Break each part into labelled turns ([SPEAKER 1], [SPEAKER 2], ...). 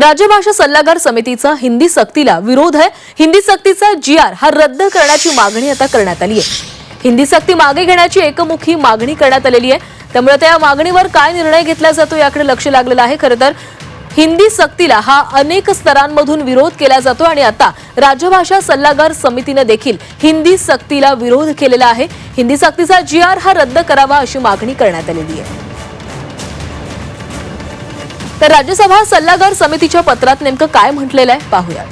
[SPEAKER 1] राज्यभाषा सल्लागार समितीचा हिंदी सक्तीला विरोध आहे. हिंदी सक्तीचा जी आर हा रद्द करण्याची मागणी आता करण्यात आली आहे. हिंदी सक्ती मागे घेण्याची एकमुखी मागणी करण्यात आलेली आहे. त्यामुळे त्या मागणीवर काय निर्णय घेतला जातो याकडे लक्ष लागलेलं आहे. खरं तर हिंदी सक्तीला हा अनेक स्तरांमधून विरोध केला जातो आणि आता राज्यभाषा सल्लागार समितीनं देखील हिंदी सक्तीला विरोध केलेला आहे. हिंदी सक्तीचा जी आर हा रद्द करावा अशी मागणी करण्यात आलेली आहे. तर राज्यसभा सल्लागार समितीच्या पत्रात नेमकं काय म्हटलेलं आहे पाहूया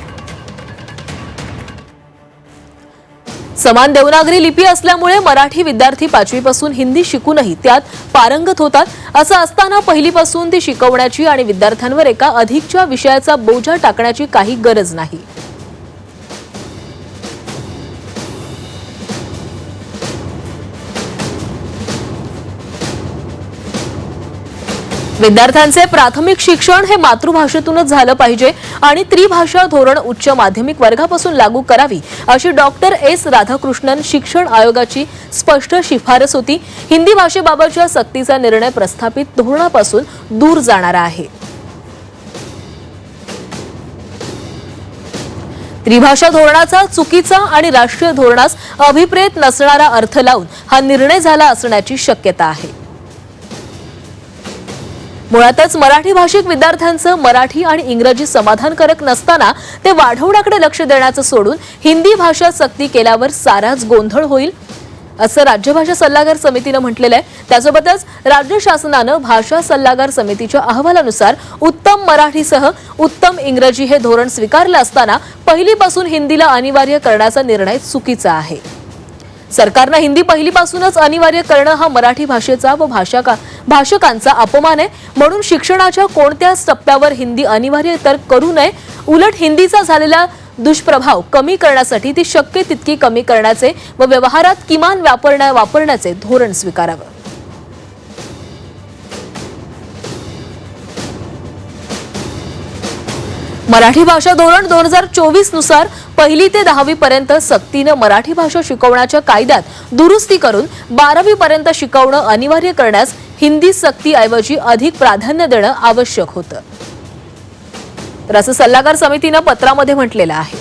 [SPEAKER 1] समान देवनागरी लिपी असल्यामुळे मराठी विद्यार्थी पाचवीपासून हिंदी शिकूनही त्यात पारंगत होतात असं असताना पहिलीपासून ती शिकवण्याची आणि विद्यार्थ्यांवर एका अधिकच्या विषयाचा बोजा टाकण्याची काही गरज नाही. विद्यार्थ्यांचे प्राथमिक शिक्षण हे मातृभाषेतूनच झालं पाहिजे आणि त्रिभाषा धोरण उच्च माध्यमिक वर्गापासून लागू करावी अशी डॉक्टर एस राधाकृष्णन शिक्षण आयोगाची स्पष्ट शिफारस होती. हिंदी भाषेबाबतच्या सक्तीचा निर्णय प्रस्थापित धोरणापासून दूर जाणारा आहे. त्रिभाषा धोरणाचा चुकीचा आणि राष्ट्रीय धोरणास अभिप्रेत नसणारा अर्थ लावून हा निर्णय झाला असण्याची शक्यता आहे. मुळातच मराठी भाषिक विद्यार्थ्यांचं मराठी आणि इंग्रजी समाधानकारक नसताना ते वाढवण्याकडे लक्ष देण्याचं सोडून हिंदी भाषा सक्ती केल्यावर साराच गोंधळ होईल असं राज्यभाषा सल्लागार समितीनं म्हटलेलं आहे त्यासोबतच राज्य शासनानं भाषा सल्लागार समितीच्या अहवालानुसार उत्तम मराठीसह उत्तम इंग्रजी हे धोरण स्वीकारलं असताना पहिलीपासून हिंदीला अनिवार्य करण्याचा निर्णय चुकीचा आहे. सरकारनं हिंदी पहिलीपासूनच अनिवार्य करणं हा मराठी भाषेचा व भाषाका भाषकांचा अपमान आहे. म्हणून शिक्षणाच्या कोणत्याच टप्प्यावर हिंदी अनिवार्य तर करू नये. उलट हिंदीचा झालेला दुष्प्रभाव कमी करण्यासाठी ती शक्य तितकी कमी करण्याचे व व्यवहारात किमान वापरण्या वापरण्याचे धोरण स्वीकारावं. मराठी भाषा धोरण दोन हजार चोवीसनुसार पहिली ते दहावी पर्यंत सक्तीनं मराठी भाषा शिकवण्याच्या कायद्यात दुरुस्ती करून बारावी पर्यंत शिकवणं अनिवार्य करण्यास हिंदी सक्तीऐवजी अधिक प्राधान्य देणं आवश्यक होतं. तर असं सल्लागार समितीनं पत्रामध्ये म्हटलेलं आहे.